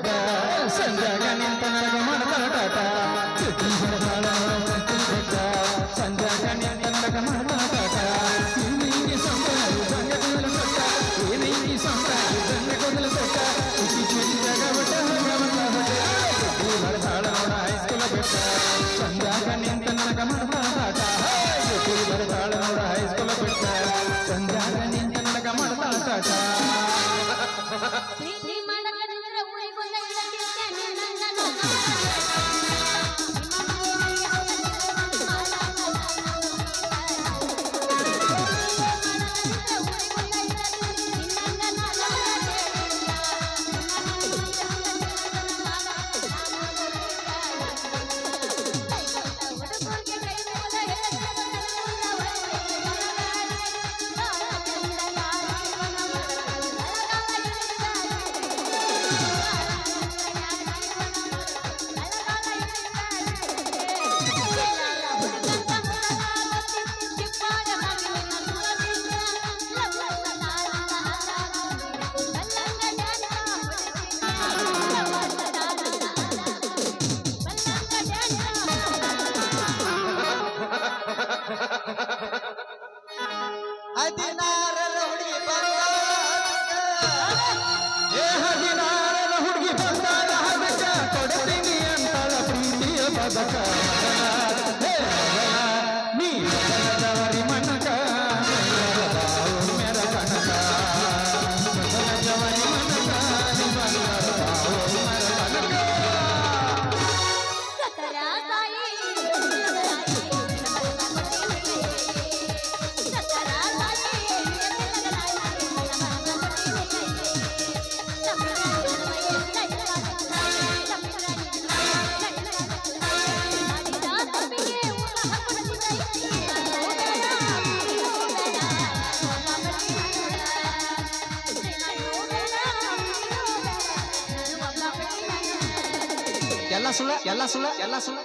తాత సంధ్యగా నింత నరగమన తాత చిత్రం పడతాడ సంధ్యగా నింత నరగమన తాత ఏమి సంతాయి దండ కొదల పెట్ట ఏమి సంతాయి దండ కొదల పెట్ట ఇది చెందగా వట పడతాడ హైస్కూల్ పెట్ట సంధ్యగా నింత నరగమన తాత చిత్రం పడతాడ హైస్కూల్ పెట్ట సంధ్యగా నింత నరగమన తాత Anne ulan 아. ಎಲ್ಲ ಸುಳ್ಳ ಎಲ್ಲ ಸುಳ್ಳ ಎಲ್ಲ ಸುಳ್ಳ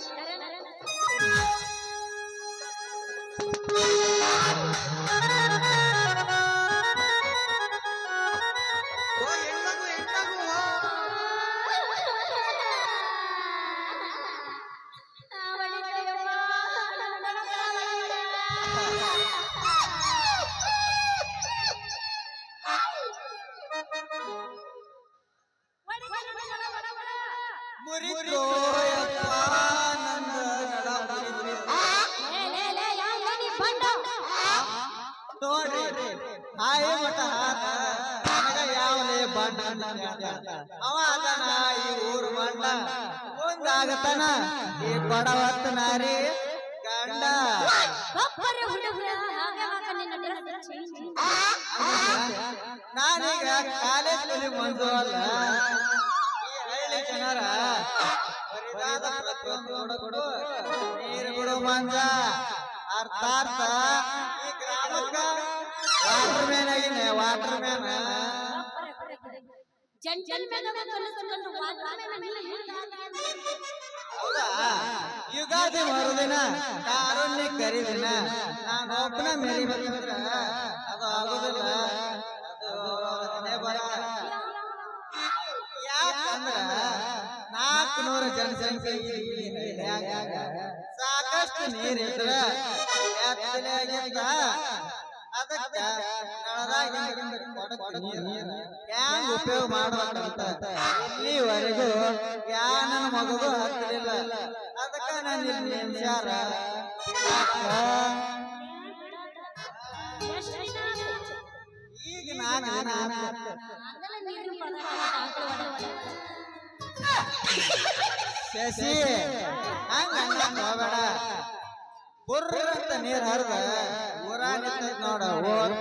ಬಣ್ಣ ಅವ ಈ ಊರು ಬಣ್ಣ ಮುಂದಾಗತನ ಈ ಬಡವತ್ತ ನಾರಿ ಗಂಡ. ನಾನೀಗ ಕಾಲೇಜ್ ಮಂಜು ಅಲ್ಲ ಹಳ್ಳಿ ಜನರ ಬರಿದಾದ ಪ್ರತಿಯೊಂದು ಹುಡುಗರು ನೀರು ಬಿಡು ಮಂಜ. ಅರ್ಥಾರ್ಥ ಈ ಗ್ರಾಮಕ್ಕ ವಾಟರ್ ಮ್ಯಾನ್ ಆಗಿನ ವಾಟರ್ ಮ್ಯಾನ್ ಮೇಲೆ ಮೇಲೆ ಹೌದಾ? ಯುಗಾದಿ ಮರುದಿನ ಕಾರಣ್ಯ ಕರಿದಿನ. ನಾನು ಒಬ್ಬನ ಬಂದ್ರ ಅದು ಆಗುದಿಲ್ಲ. ಯಾಕಂದ್ರ ನಾಲ್ಕು ನೂರ ಜನಸಂಖ್ಯೆ ಸಾಕಷ್ಟು ನೀರಿದ್ರ. ಅದಕ್ಕ ಹ್ಯಾಂಗ್ ಉಪಯೋಗ ಮಾಡ್ಬೇಕಂತ ಇಲ್ಲಿವರೆಗೂ ಯಾ ನನ್ನ ಮಗಗೂ ಹತ್ತಲಿಲ್ಲ ಅದಕ್ಕ ನಾನು ಇಲ್ಲಿ ನೆನ್ಸ್ಯಾರ ಈಗ ನಾನು ನಾನು ಶಶಿ ಹಂಗ ಹೋಗ್ಬೇಡ. ಬುರ್ರ ಅಂತ ನೀರ್ ಹರಿದ ಊರ ನಿಂತೈತ್ ನೋಡ ಓರ್.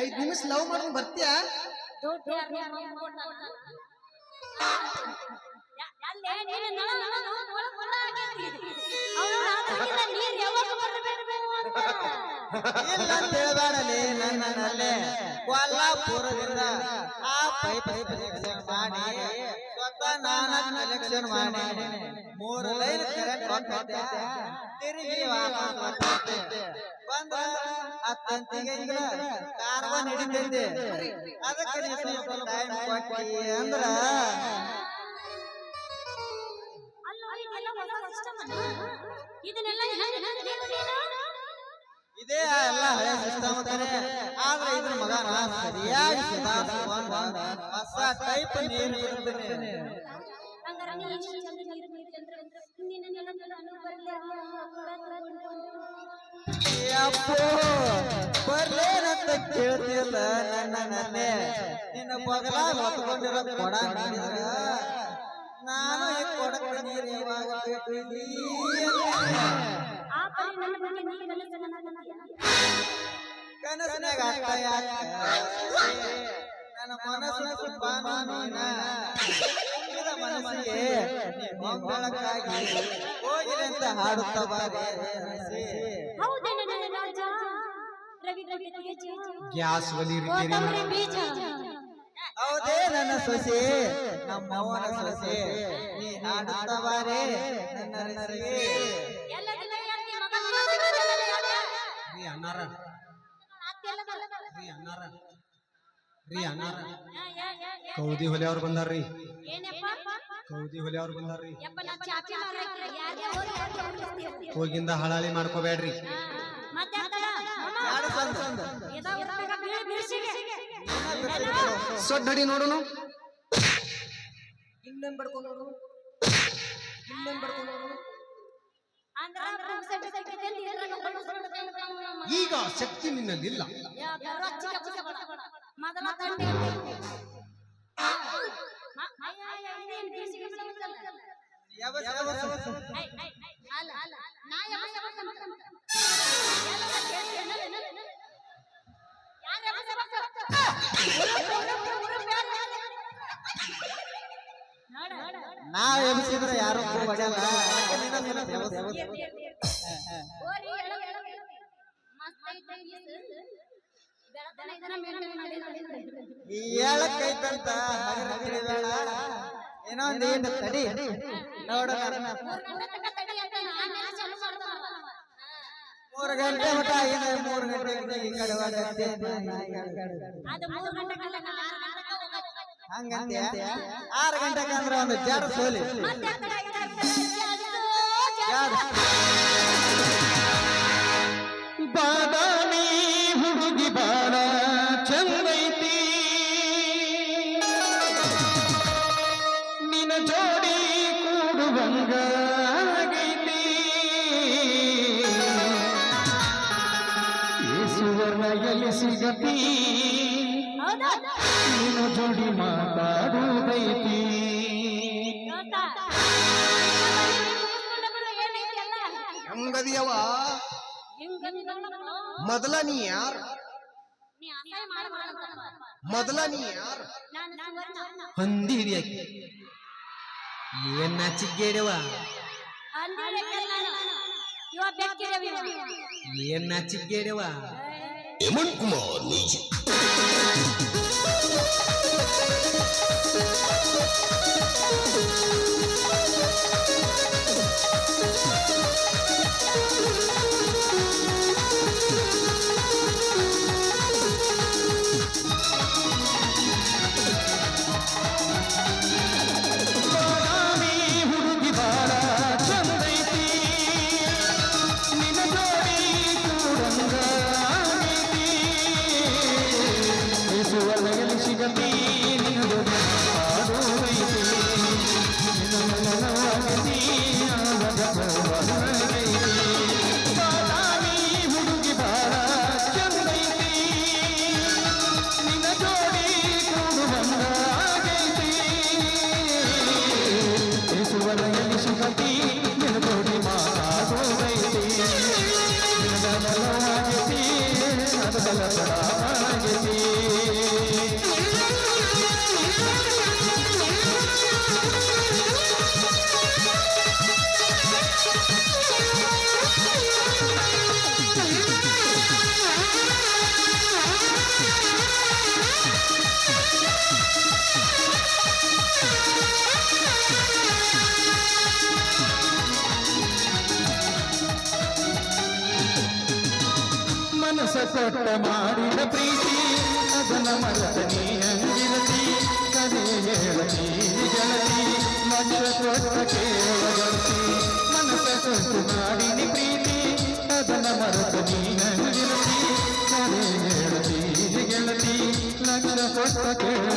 ಐದ್ ನಿಮಿಷ ಲವ್ ಮಾಡ್ಕೊಂಡ್ ಬರ್ತೀಯ ಅಲ್ಲೇ ನೀನು ನಳ ನಳದು ಒಳ ನೀರ್ ಯಾವಾಗ ಬರಬೇಕು ಇಲ್ಲ ಅಂತ ಹೇಳ್ಬೇಡಲಿ ನನ್ನಲ್ಲೇ. ಕೊಲ್ಲಾಪುರದಿಂದ ಆ ಪೈಪ್ ಮಾಡಿ ಸ್ವತಃ ನಾನ ಕಲೆಕ್ಷನ್ ಮಾಡಿ ಮೂರು ಲೈನ್ ಕರೆಕ್ಟ್ ಹೋಗ್ತೈತೆ ತಿರುಗಿ ವಾಪಸ್ ಬರ್ತೈತೆ ಈಗ ಕಾರ್ಬನ್ ಹಿಡಿತೈತೆ ಅದಕ್ಕೆ ನೀ ಸ್ವಲ್ಪ ಟೈಮ್ ಕೊಟ್ಟಿ ಅಂದ್ರ ಅಲ್ಲ ಇದೆಲ್ಲ ಹೊಸ ಸಿಸ್ಟಮ್ ಇದನ್ನೆಲ್ಲ ಹೆಂಗ್ ನೀನು ಇದೇ ಎಲ್ಲ ಹಳೆ ಸಿಸ್ಟಮ್ ಅಂತಾರೆ ಆದ್ರೆ ಇದ್ರ ಮಗನ ಸರಿಯಾಗಿ ಸುಧಾರಿಸ್ಕೊಂಡ ಹೊಸ ಟೈಪ್ ನೀರು ಬಿಡ್ತೀನಿ. ಹಂಗಾರೆ ನೀ ಚಂದ ನೀರು ಕುಡಿತಂದ್ರೆ ನಿನ್ನ ನೆನಪು ನಾನು ಬರ್ಲಿ ಅಪ್ಪೋ ಬರ್ಲೇನಂತ ಕೇಳ್ತಿಲ್ಲ ನನ್ನ ನನ್ನೆ? ನಿನ್ನ ಬಗಲ ಹೊತ್ಕೊಂಡಿರೋ ಕೊಡ ನಾನು ಈ ಕೊಡಕ್ಕೆ ನೀರು ಯಾವಾಗ ಬಿಟ್ಟಿದ್ದೀ ಆ ಪರಿ ನನ್ನ ಬಗ್ಗೆ ನೀ ಕನಸು ನನಗಂತೀಯ? ಕನಸಿನಾಗ ಅರ್ಥ ಯಾಕ ನನ್ನ ಮನಸ್ಸು ಬಾನು ನೀನ ತುಂಬಿದ ಮನಸ್ಸಿಗೆ ನೀ ಹೊಂಬಳಕ್ಕಾಗಿ ಹೋಗಿರಿ ಅಂತ ಹಾಡುತ್ತ ಬಾರೆ ಹರಸಿ. ಹೌದೇನ ನನ್ನ ರಾಜ ರವಿ ರವಿ ತೇಜ ಗ್ಯಾಸ್ ಒಲಿರಿದ್ದೀರಿ ಕೊತ್ತಂಬರಿ ಬೀಜ ಹೌದೇ ನನ್ನ ಸೊಸೆ ನಮ್ಮವನ ಸೊಸೆ ನೀ ಹಾಡುತ್ತ ಬಾರೆ ನನ್ನ ಮಾತಾಡ್ತಿದ್ದಾನೆ ರೀ ಅನ್ನಾರ. ರೀ ಅನ್ನಾರ ರೀ ಅನ್ನಾರ. ಕೌದಿ ಹೊಲೆ ಅವ್ರು ಬಂದಾರ್ರಿ ಏನಪ್ಪ ಕೌದಿ ಹೊಲೆ ಅವ್ರು ಬಂದಾರ್ರಿ ಹೋಗಿಂದ ಹಳಾಳಿ ಮಾಡ್ಕೋಬೇಡ್ರಿ ಅಮ್ಮ, ಹಾಡು ಸಿಕ್ಕೈತೆ ಅಂತ ಇದ್ರಾಗ ಹೊಳ್ಳು ಸುಳ್ಳು ಕೈಕೊಂಡು ನಮ್ಮ- ಈಗ ಶಕ್ತಿ ನಿನ್ನಲ್ಲಿಲ್ಲ. ಯಾವ ಯಾವ ಯಾವ ಅಲ್ಲ, ಅಲ್ಲ. ನಾ ಯಾವ ಯಾವಾಗ ನಾವ್ ಎಬ್ಸಿದ್ರೆ ಯಾರು ಅದಕ್ಕೆ ಏನೋ ಸ್ವಲ್ಪ ತಡಿ. ಓರಿ, ಮೂರು ಗಂಟೆ ಮಟ ಆಗಿದೆ ಮೂರು ಗಂಟೆ ಈ ಕಡೆ ಹೋಗತ್ತೆ. ಹಂಗಂತೆ ಆರು ಗಂಟೆಗೆ ಅಂದ್ರೆ ಒಂದು ಜಡ ಸೋಲಿ. ಬಾದಾಮಿ ಹುಡುಗಿ ಬಾಳ ಚಂದೈತಿ ನಿನ ಜೋಡಿ ಕೂಡುವಂಗ ಸಿಗತಿ ಹೌದಾ? ನಿನ ಜೋಡಿ ಮಾತಾಡುವುದೈತಿ? ಹೆಂಗದಿಯವ. ಮೊದಲ ನೀ ಯಾರು ಮೊದಲ ನೀ ಯಾರು. ಹೊಂದಿರಿ ಏನ್ ನಾಚಿಗೇಡವ. हेमंत कुमार म्यूज़िक Thank ಮಾಡಿದ ಪ್ರೀತಿ, ಅದನ್ನ ಮರೆತ ನೀ ಹಂಗಿರತಿ ಕರೆ ಹೇಳತಿ ಗೆಳತಿ ಲಕ್ಷ ಕೊಟ್ಟ ಕೇಳ ಗೆಳತಿ ಮನಸ್ಸ ಕೊಟ್ಟು ಮಾಡಿನಿ ಪ್ರೀತಿ, ಅದನ್ನ ಮರೆತ ನೀ ಹಂಗಿರತಿ ಕರೆ ಹೇಳತಿ ಗೆಳತಿ ಲಕ್ಷ ಕೊಟ್ಟ ಕೇಳ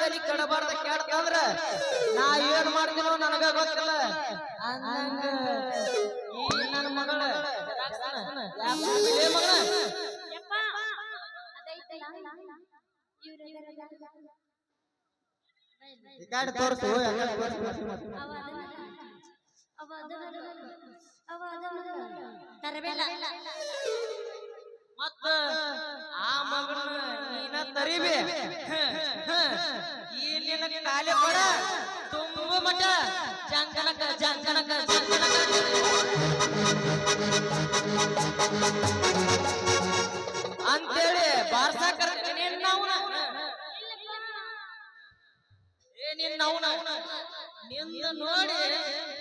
ತಲೆ ಕಡಬಾರ್ದ ಕೆಡ್ತಂದ್ರ ನಾ ಏನ್ ಮಾಡ್ತೀನೋ ನನಗ ಗೊತ್ತಿಲ್ಲ. ಅಂದಂಗ ಈ ನನ್ನ ಮಗಳ ಮಗಳ ಕಡೆ ತೋರ್ಸು ತರಬೇಡ. ಮತ್ತ ಆ ಮಗನ ನೀನ ತರಿಬಿ. ಈ ನಿನ್ನ ಕಾಲೆ ಕೊಡ. ತುಂಬ ಮಠ ಜಂಕನಕ ಜಂಕನಕ ಜಂಕನಕ ಅಂತೇಳಿ ಬಾರ್ಸಾಕರ ನಿನ್ನ ಅವ್ನ. ಏ, ನಿನ್ನ ಅವ್ನ. ನಿಂದ ನೋಡಿ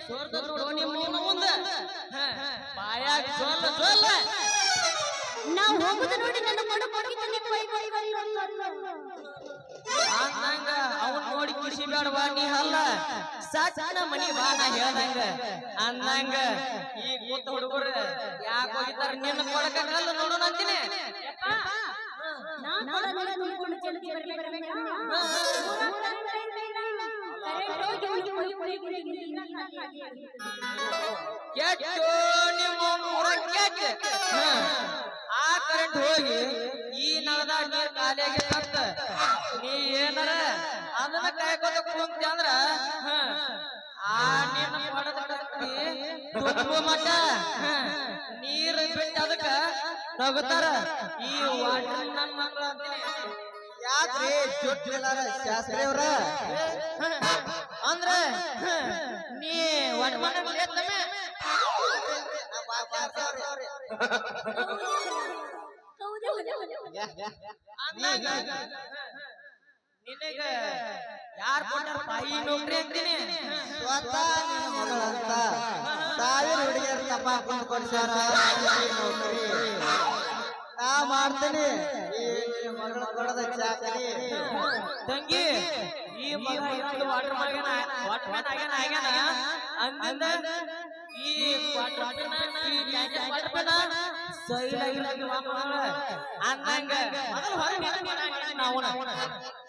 ಸೋರ್ದ ನೋಡೋ ನಿಮ್ಮ ಮುಂದೆ. ಬಾಯಾಗ ಜೊಲ್ಲ ಜೊಲ್ಲ ನಾವು ಹೋಗುದು ನೋಡಿ ನನ್ನ ಕೊಯ್ ಅಂದಂಗ ಅವನ್ ನೋಡಿ ಖುಷಿ ಬೇಡವಾ ನೀ ಅಲ್ಲ? ಸಣ್ಣ ಮನಿ ಬಾ ನಾ ಹೇಳ್ದಂಗ ಅಂದಂಗ ಈ ಮೂತ ಹುಡುಗರು ಯಾಕೆ ಹೋಗಿತಾರ ನಿನ್ನ ಕೊಡಕಲ್ಲ ನೋಡು ನೋಡೋಣ ಅಂತೀನಿ. ಕೆಟ್ಟು ನಿಮ್ಮ ಕೆಟ್ಟ. ಕರೆಂಟ್ ಹೋಗಿ, ಈ ನಳದ ನೀರ್ ಕಾಲಿಗೆ ಕತ್ತ ಕಾಯ್ಕೋತ ಕುಂತಿ ಅಂದ್ರ ಆ ನೀರ್ ಬಿಟ್ಟು ಅದಕ್ಕ ತಗೋತಾರ. ಈ ವಾಟರ್ ನನ್ನ ಅಂತೀನಿ. ಯಾಕ್ರಿ ಶಾಸ್ತ್ರಿ ಅವ್ರ? ಅಂದ್ರ ನೀ ಒಟ್ಟು ಮನೆ ನಿನಗ ಯಾರ್ ಕೊಟ್ಟಾರ ಬಾಯಿ ನೋಡ್ರಿ ಅಂತೀನಿ? ಸ್ವತಃ ನಿನ್ನ ಮಗಳಂತ ಸಾವಿರ ಹುಡುಗಿಯರು ತಪ್ಪ ಹಾಕೊಂಡು ಕೊಡ್ಸ್ಯಾರ. ನೌಕರಿ ನಾ ಮಾಡ್ತೀನಿ. ಮಗಳ ಕೊಡದ ಚಾಕರಿ. ತಂಗಿ ಈ ಮಗ ವಾಟರ್ ಮಾಡ್ಯಾನ ವಾಟರ್ ಮ್ಯಾನ್ ಆಗ್ಯಾನ ಆಗ್ಯಾನ? ಈ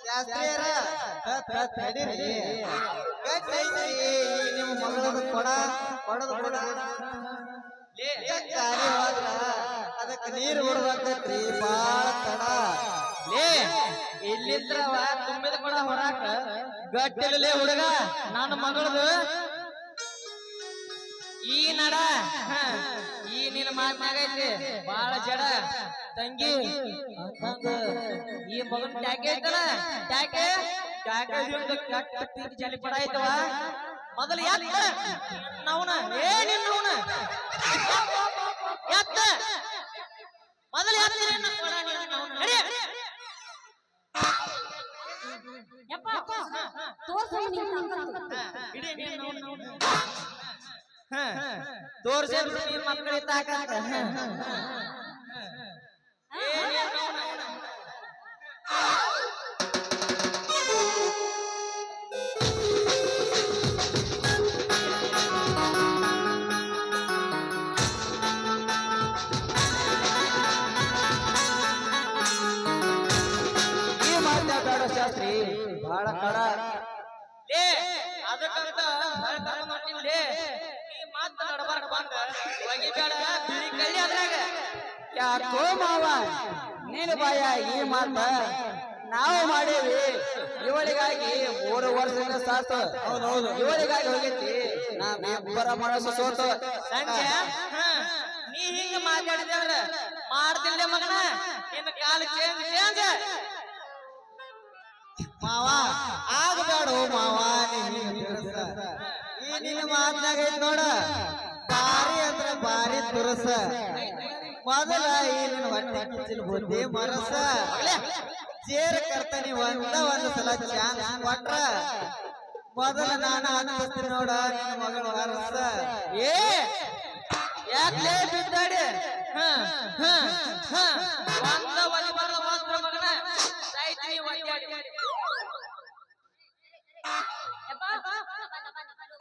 ಶಾಸ್ತ್ರಿಯರ ಈ ನಿಮ್ಮ ಮಗಳದ ನೀರು ಬಿಡ್ಬೇಕತ್ರಿ ಬಾಳ ತಡ ಲೇ ಇಲ್ಲಿದ್ರ ತುಂಬಿದ ಕೊಡ ಹೊರಾಕ ಗಟ್ಟಿಲೇ ಹುಡುಗ ನನ್ನ ಮಗಳದು ಈ ನಡ. ಈ ನಿನ್ನ ಮಾತಾಗೈತಿ ಬಾಳ ಜಡ. ತಂಗಿ. ಈ ಮಗನ್ ಟ್ಯಾಕೆ ಐತಲ್ಲ. ಟ್ಯಾಕೆ. ಟ್ಯಾಕೆ ಜಲಿ ಪಡ ಐತವ. ಮೊದಲು ಎತ್ತ. ನವನ. ಏ ನಿನ್ನವನ ಎತ್ತ. ಮೊದಲು ಎತ್ತ. ಯಪ್ಪ ತೋರ್ಸಿ ನೀನು. ಇಡಿ ನಿನ್ ಮಕ್ಕಳಿಗೆ ತಾಕತ್ತ. ಹ. ಏ ನಿನ್ನವ್ನ. ಈ ಮಾತಾಡೋ ಶಾಸ್ತ್ರಿ ಬಹಳ ಕಡ ಲೇ ಅದಕ್ಕಂತ ಹೇಳ್ತಾರ ನೋಡ್ತೀನಿ ಲೇ ಈ ಮಾತು ನಡಬಾರ್ಕ ಬಂದ ಒಗಿಬೇಡ ಬಿಳಿ ಕಳ್ಳಿ ಅದ್ರಾಗ. ಯಾಕೋ ಮಾವ ನೀನು ಬಾಯ ಈ ಮಾತ ನಾವು ಮಾಡೇವಿ ಇವಳಿಗಾಗಿ ಮೂರು ವರ್ಷದ ಸಾತು ಇವಳಿಗಾಗಿ ಹೋಗೈತಿ. ನಾವಿಬ್ಬರ ಮನಸ್ಸು ಸೋತು. ಸಂಜೆ ನೀ ಹಿಂಗ ಮಾತಾಡಿದೆ ಅಂದ್ರ ಮಾಡ್ತಿಲ್ಲ ಮಗನ? ನಿನ್ನ ಕಾಲ ಚೇಂಜ್ ಚೇಂಜ್ ಮಾವ ಆಗಬೇಡ ಮಾವ ನೀ ಹಿಂಗ್ ಈ ನಿನ್ನ ಮಾತ್ನಾಗ ನೋಡ. ಬಾರಿ ಅಂದ್ರ ಬಾರಿ ತುರಸ. ಮೊದಲ ಈ ಹೊಟ್ಟೆ ಕಿಚ್ಚಿನ ಬುದ್ಧಿ ಮರಸ ಚೇರ್ ಕರ್ತನಿ ಒಂದ ಒಂದ ಸಲ ಚಾನ್ಸ್ ಕೊಟ್ರ. ಮೊದಲ ನಾನು ಹತ್ತಿಸ್ತೀನಿ ನೋಡ, ನಿನ್ನ ಮಗಳ ವರಸ ಏ, ಯಾಕೆ ಬಿದ್ದಾಡಿ. ಒಂದ ಒಲಿ ಬರಲ್ಲ ಮಾತ್ರ ಮಗನ. ಸಾಯ್ತೀನಿ ಒದ್ದಾಡಿ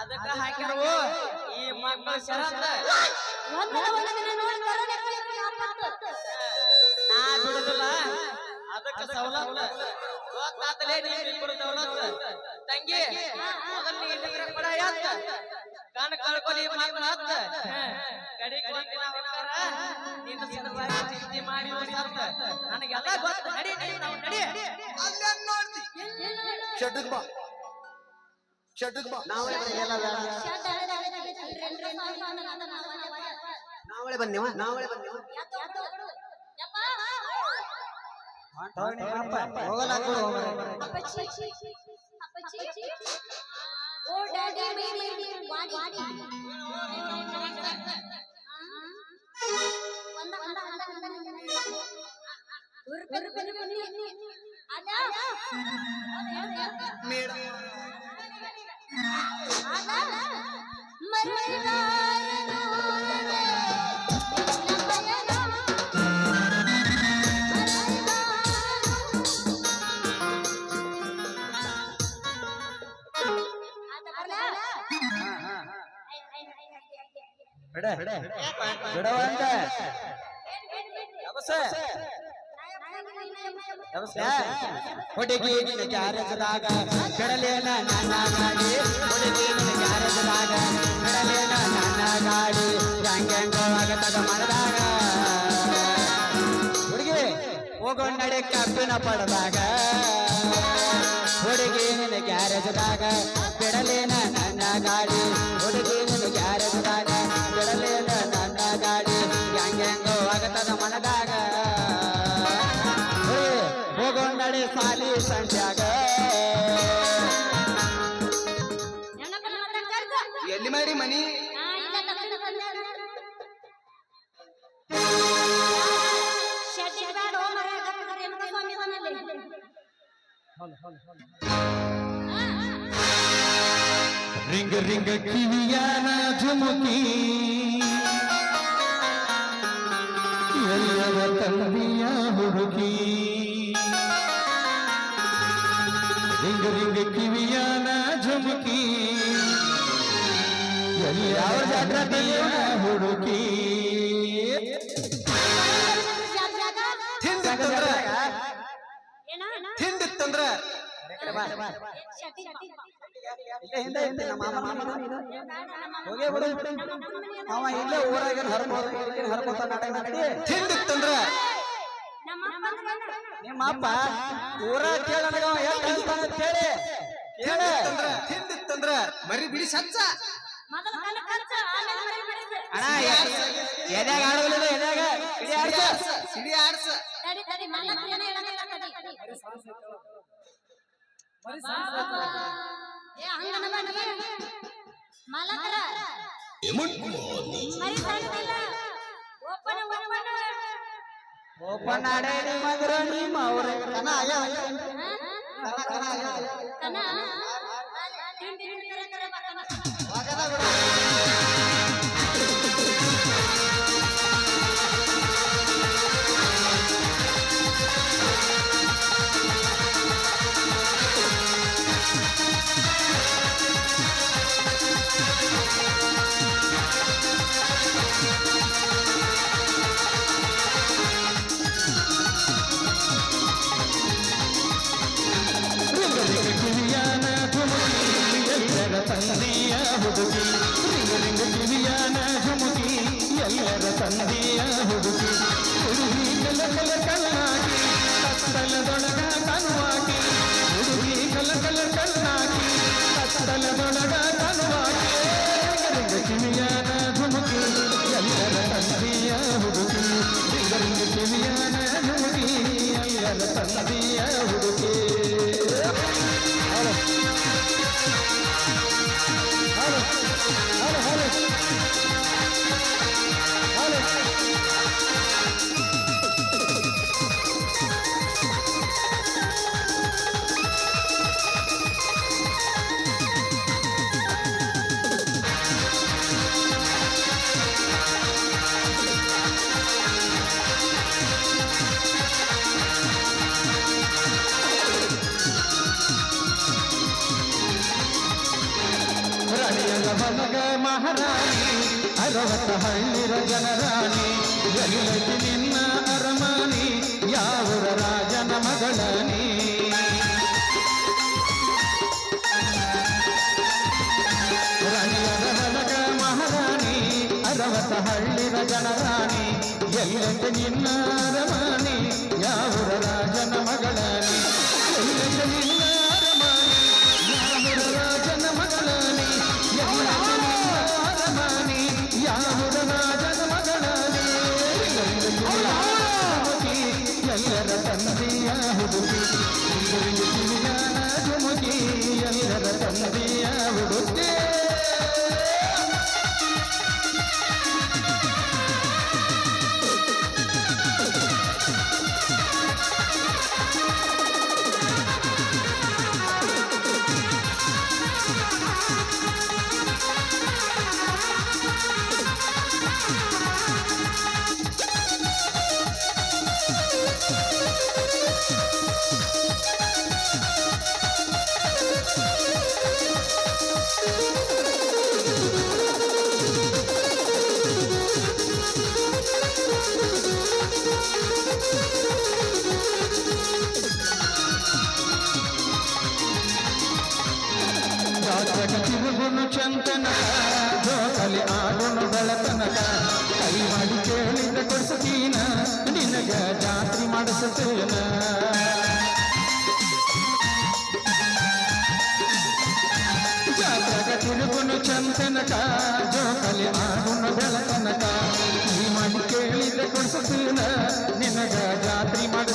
ಅದಕ್ಕ ಹಾಕ್ಯಾರು ಈ ಮಕ್ಕಳ. ನಾ ಬಿಡುದಿಲ್ಲ. ಅದಕ್ಕ ಸವಲತ್ತ. ಗೊತ್ತಾತಲೇ ನೀವಿಬ್ಬರು ಸವಲತ್ತ. ತಂಗಿ ಮೊದಲು ನೀ ಇಲ್ಲಿದ್ರೆ ಕೊಡ ಎತ್ತ. ಕಣ್ ಕಳ್ಕೊಲಿ ಮಕ್ಕಳ ಹತ್ತ ಕಡಿಗೆ ಒಂದಿನ ಹೋಗ್ತಾರ ನಿನ್ನ ಸಲುವಾಗಿ ಚಿಂತೆ ಮಾಡಿ ಹೋಗ್ತಾರ ನನಗೆಲ್ಲ ಗೊತ್ತ. ನಡಿ ನಡಿ ನಾವು ನಡಿ. ಅಲ್ಲೇ ನೋಡ್ತಿ. ಬಾ. ಶೆಡ್ಡಿಗ್ ಬಾ. ನಾವು. ನಾವಳೆ ಬಂದೇವ ನಾವಳೆ ಬಂದೇವ ಓ ಡ್ಯಾಡಿ ಮೇಡಿ ವಾಡಿ ವಾಡಿ ಒಂದ ಒಂದ ಒಂದ ಒಂದ ಮೇಡಮ್. ಬಿಡ ಬಿಡ. ಬಿಡವಂತ ಹುಡುಗಿ ನಿನ್ನ ಗ್ಯಾರೇಜದಾಗ ಬಿಡಲೇನ ನನ್ನ ಗಾಡಿ ಹುಡುಗಿ ನಿನ್ನ ಗ್ಯಾರೇಜದಾಗ ಬಿಡಲೇನ ನನ್ನ ಗಾಡಿ ಹೆಂಗೆಂಗೋ ಆಗತದ ಮನದಾಗ ಹುಡುಗಿ ಹೋಗೋ ನಡೆ ಕಬ್ಬಿನ ಪಡದಾಗ. ಹುಡುಗಿ ನಿನ್ನ ಗ್ಯಾರೇಜದಾಗ ಬಿಡಲೇನ ನನ್ನ ಗಾಡಿ ಹುಡುಗಿ ನಿನ್ನ ಗ್ಯಾರೇಜದಾಗ ಬಿಡಲೇನ ನನ್ನ ಗಾಡಿ ಹೆಂಗೆಂಗೋ ಆಗತದ ಮನದಾಗ. ಮನಿ? ರಿಂಗ ರಿಂಗ ಕಿವಿಯಾನ ಝುಮುಕಿ. ಎಲ್ಲರ ತಂದೆಯ ಹುಡುಕಿ. ರಿಂಗ ರಿಂಗ ಕಿವಿಯಾನ ಝುಮುಕಿ. ಯಾವ ಜಾತ್ರೆ ಹುಡುಕಿ. ಹಿಂದಿತ್ತಂದ್ರ ಹಿಂದಿತ್ತಂದ್ರ. ಇಲ್ಲೇ ಹಿಂದೆ ಹಿಂದೆ ನಮ್ಮ ಮಾಮ ಮಾಮ. ಹೋಗೇ ಬಿಡು. ಅವ ಇಲ್ಲೇ ಊರಾಗ ಹರ್ಬೋದು ಹರ್ಬೋತ ನಾಟಕ ನಡಿ ಹಿಂದಿತ್ತಂದ್ರ. ನಿಮ್ಮ ಅಪ್ಪ ಊರ ಕೇಳ ಎಷ್ಟು ಅಂತ ಹೇಳಿ ಹಿಂದಿತ್ತಂದ್ರ. ಮರಿ ಬಿಡಿ ಸಚ್ಚ. ಅಣ್ಣ ಎದ್ಯಾಗ ಆಡೋದಿಲ್ಲ ಎದ್ಯಾಗ? ಸಿಡಿ ಆಡ್ಸ. ಸಿಡಿ ಆಡ್ಸ. ಮಾಲಕರ. ಮರಿ ಸಣ್ಣದಿಲ್ಲ ಒಪ್ಪನ ಒಪ್ಪನ ಓಪನ್. ಆಡೇ ಮದ್ರ ನಿಮ್ಮ ಅವ್ರ ಕನ ಆಗ್ಯಾವ? ಕನ ಕನ ಆಗ್ಯಾವ? ಕನ? ಹೊಲಗ ಮಹಾರಾಣಿ ಅರವತ್ತ ಹಳ್ಳಿರ ಜನರಾಣಿ, ಎಲ್ಲಕ್ಕೆ ನಿನ್ನ ಅರಮಾನಿ, ಯಾವರ ರಾಜನ ಮಗಳನಿ. ರಾಣಿಯರ ಹೊಲಗ ಮಹಾರಾಣಿ ಅರವತ್ತ ಹಳ್ಳಿರ ಜನರಾಣಿ, ಎಲ್ಲಕ್ಕೆ ನಿನ್ನ ಅರಮಾನಿ, ಯಾವರ ರಾಜನ ಮಗಳನಿ.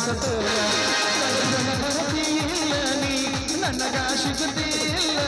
ಸತೋಲ ನನಗ ಸಿಗುತ್ತಿಲ್ಲ